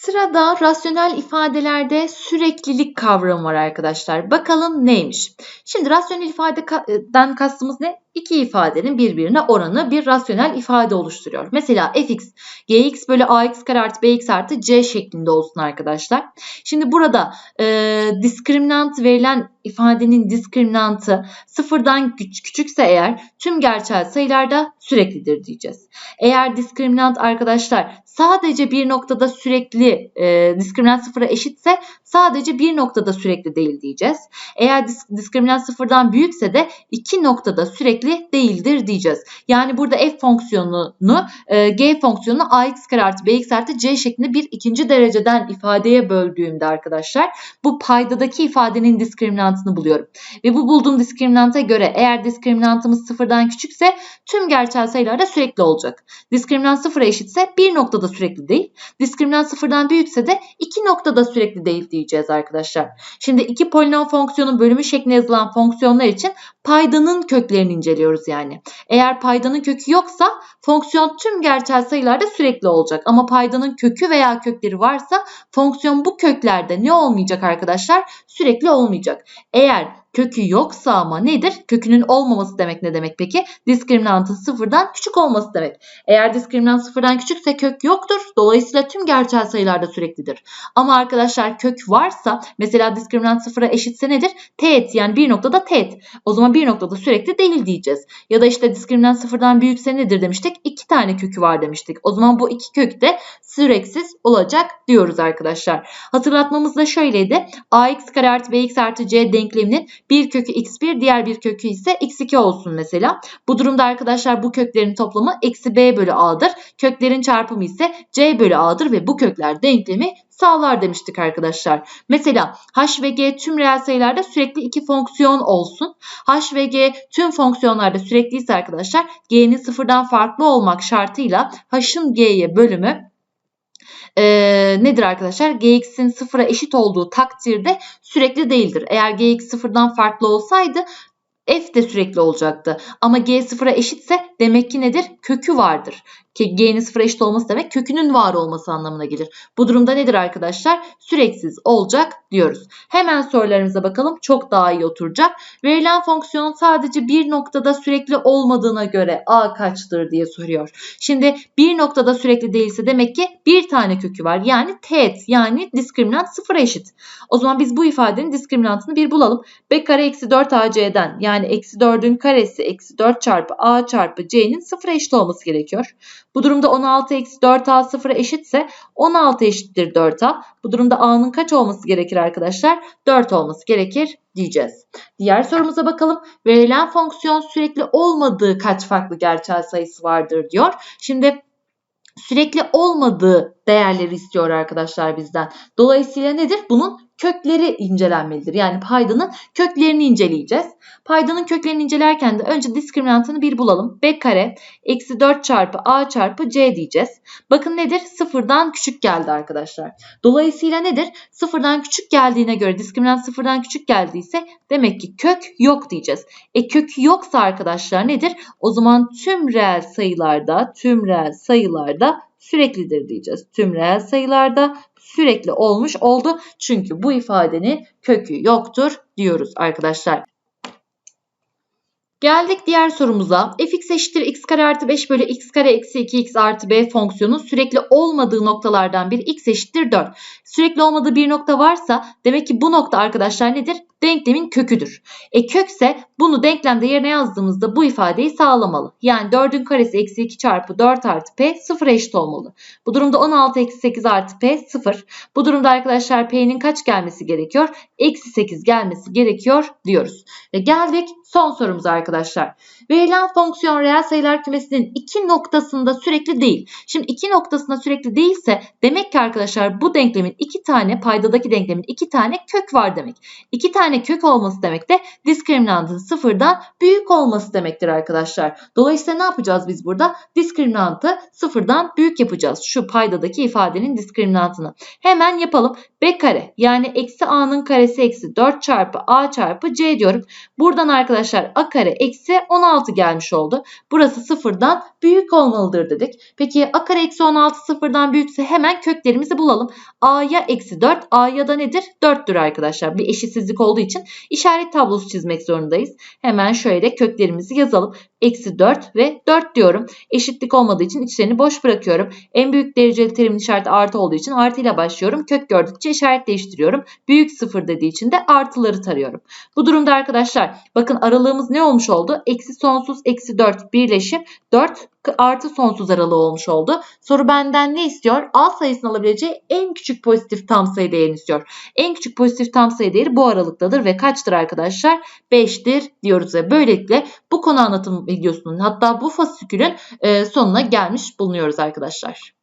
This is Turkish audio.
Sırada rasyonel ifadelerde süreklilik kavramı var arkadaşlar. Bakalım neymiş? Şimdi rasyonel ifadeden kastımız ne? İki ifadenin birbirine oranı bir rasyonel ifade oluşturuyor. Mesela fx, gx bölü ax kare artı bx artı c şeklinde olsun arkadaşlar. Şimdi burada e, diskriminant verilen ifadenin diskriminantı sıfırdan küç küçükse eğer tüm gerçel sayılarda süreklidir diyeceğiz. Eğer diskriminant arkadaşlar sadece bir noktada sürekli e, diskriminant sıfıra eşitse sadece bir noktada sürekli değil diyeceğiz. Eğer disk diskriminant sıfırdan büyükse de iki noktada sürekli değildir diyeceğiz. Yani burada f fonksiyonunu e, g fonksiyonunu ax kare artı bx artı c şeklinde bir ikinci dereceden ifadeye böldüğümde arkadaşlar bu paydadaki ifadenin diskriminantını buluyorum. Ve bu bulduğum diskriminanta göre eğer diskriminantımız sıfırdan küçükse tüm gerçel sayılarda sürekli olacak. Diskriminant sıfıra eşitse bir noktada sürekli değil. Diskriminant sıfırdan büyükse de iki noktada sürekli değil diyeceğiz arkadaşlar. Şimdi iki polinom fonksiyonun bölümü şeklinde yazılan fonksiyonlar için paydanın köklerini inceliyoruz yani. Eğer paydanın kökü yoksa fonksiyon tüm gerçel sayılarda sürekli olacak. Ama paydanın kökü veya kökleri varsa fonksiyon bu köklerde ne olmayacak arkadaşlar? Sürekli olmayacak. Eğer kökü yoksa ama nedir? Kökünün olmaması demek ne demek peki? Diskriminantın sıfırdan küçük olması demek. Eğer diskriminant sıfırdan küçükse kök yoktur. Dolayısıyla tüm gerçel sayılarda süreklidir. Ama arkadaşlar kök varsa mesela diskriminant sıfıra eşitse nedir? Teğet yani bir noktada teğet. O zaman bir noktada sürekli değil diyeceğiz. Ya da işte diskriminant sıfırdan büyükse nedir demiştik? İki tane kökü var demiştik. O zaman bu iki kök de süreksiz olacak diyoruz arkadaşlar. Hatırlatmamız da şöyleydi. ax kare artı bx artı c denkleminin bir kökü x1 diğer bir kökü ise x2 olsun mesela. Bu durumda arkadaşlar bu köklerin toplamı eksi b bölü a'dır. Köklerin çarpımı ise c bölü a'dır ve bu kökler denklemi sağlar demiştik arkadaşlar. Mesela h ve g tüm reel sayılarda sürekli iki fonksiyon olsun. h ve g tüm fonksiyonlarda sürekliyse arkadaşlar g'nin sıfırdan farklı olmak şartıyla h'ın g'ye bölümü e, nedir arkadaşlar? Gx'in sıfıra eşit olduğu takdirde sürekli değildir. Eğer Gx sıfırdan farklı olsaydı f de sürekli olacaktı. Ama g sıfıra eşitse demek ki nedir? Kökü vardır ki g'nin sıfıra eşit olması demek kökünün var olması anlamına gelir. Bu durumda nedir arkadaşlar? Süreksiz olacak diyoruz. Hemen sorularımıza bakalım. Çok daha iyi oturacak. Verilen fonksiyonun sadece bir noktada sürekli olmadığına göre a kaçtır diye soruyor. Şimdi bir noktada sürekli değilse demek ki bir tane kökü var. Yani teğet yani diskriminant sıfıra eşit. O zaman biz bu ifadenin diskriminantını bir bulalım. b kare eksi 4 ac'den yani eksi 4'ün karesi eksi 4 çarpı a çarpı c'nin sıfıra eşit olması gerekiyor. Bu durumda 16 eksi 4a sıfıra eşitse 16 eşittir 4a. Bu durumda a'nın kaç olması gerekir arkadaşlar? 4 olması gerekir diyeceğiz. Diğer sorumuza bakalım. Verilen fonksiyon sürekli olmadığı kaç farklı gerçel sayısı vardır diyor. Şimdi sürekli olmadığı değerleri istiyor arkadaşlar bizden. Dolayısıyla nedir? Bunun kökleri incelenmelidir. Yani paydanın köklerini inceleyeceğiz. Paydanın köklerini incelerken de önce diskriminantını bir bulalım. B kare eksi 4 çarpı A çarpı C diyeceğiz. Bakın nedir? Sıfırdan küçük geldi arkadaşlar. Dolayısıyla nedir? Sıfırdan küçük geldiğine göre diskriminant sıfırdan küçük geldiyse demek ki kök yok diyeceğiz. E kök yoksa arkadaşlar nedir? O zaman tüm reel sayılarda, tüm reel sayılarda süreklidir diyeceğiz. Tüm reel sayılarda sürekli olmuş oldu. Çünkü bu ifadenin kökü yoktur diyoruz arkadaşlar. Geldik diğer sorumuza. fx eşittir x kare artı 5 bölü x kare eksi 2x artı b fonksiyonu sürekli olmadığı noktalardan bir x eşittir 4. Sürekli olmadığı bir nokta varsa demek ki bu nokta arkadaşlar nedir? Denklemin köküdür. E kökse bunu denklemde yerine yazdığımızda bu ifadeyi sağlamalı. Yani 4'ün karesi eksi 2 çarpı 4 artı p 0 eşit olmalı. Bu durumda 16 eksi 8 artı p 0. Bu durumda arkadaşlar p'nin kaç gelmesi gerekiyor? Eksi 8 gelmesi gerekiyor diyoruz. Ve geldik son sorumuza arkadaşlar. Verilen fonksiyon reel sayılar kümesinin iki noktasında sürekli değil. Şimdi iki noktasında sürekli değilse demek ki arkadaşlar bu denklemin iki tane paydadaki denklemin iki tane kök var demek. İki tane kök olması demek de diskriminantın sıfırdan büyük olması demektir arkadaşlar. Dolayısıyla ne yapacağız biz burada? Diskriminantı sıfırdan büyük yapacağız. Şu paydadaki ifadenin diskriminantını. Hemen yapalım. B kare yani eksi a'nın karesi eksi 4 çarpı a çarpı c diyorum. Buradan arkadaşlar a kare eksi 16 16 gelmiş oldu. Burası sıfırdan büyük olmalıdır dedik. Peki a kare eksi 16 sıfırdan büyükse hemen köklerimizi bulalım. a'ya eksi 4 a'ya da nedir? 4'tür arkadaşlar. Bir eşitsizlik olduğu için işaret tablosu çizmek zorundayız. Hemen şöyle köklerimizi yazalım. Eksi 4 ve 4 diyorum. Eşitlik olmadığı için içlerini boş bırakıyorum. En büyük dereceli terimin işareti artı olduğu için artı ile başlıyorum. Kök gördükçe işaret değiştiriyorum. Büyük sıfır dediği için de artıları tarıyorum. Bu durumda arkadaşlar bakın aralığımız ne olmuş oldu? Eksi sonsuz eksi 4 birleşim 4 artı sonsuz aralığı olmuş oldu. Soru benden ne istiyor? A sayısını alabileceği en küçük pozitif tam sayı değerini istiyor. En küçük pozitif tam sayı değeri bu aralıktadır ve kaçtır arkadaşlar? 5'tir diyoruz ve böylelikle bu konu anlatım videosunun hatta bu fasikülün sonuna gelmiş bulunuyoruz arkadaşlar.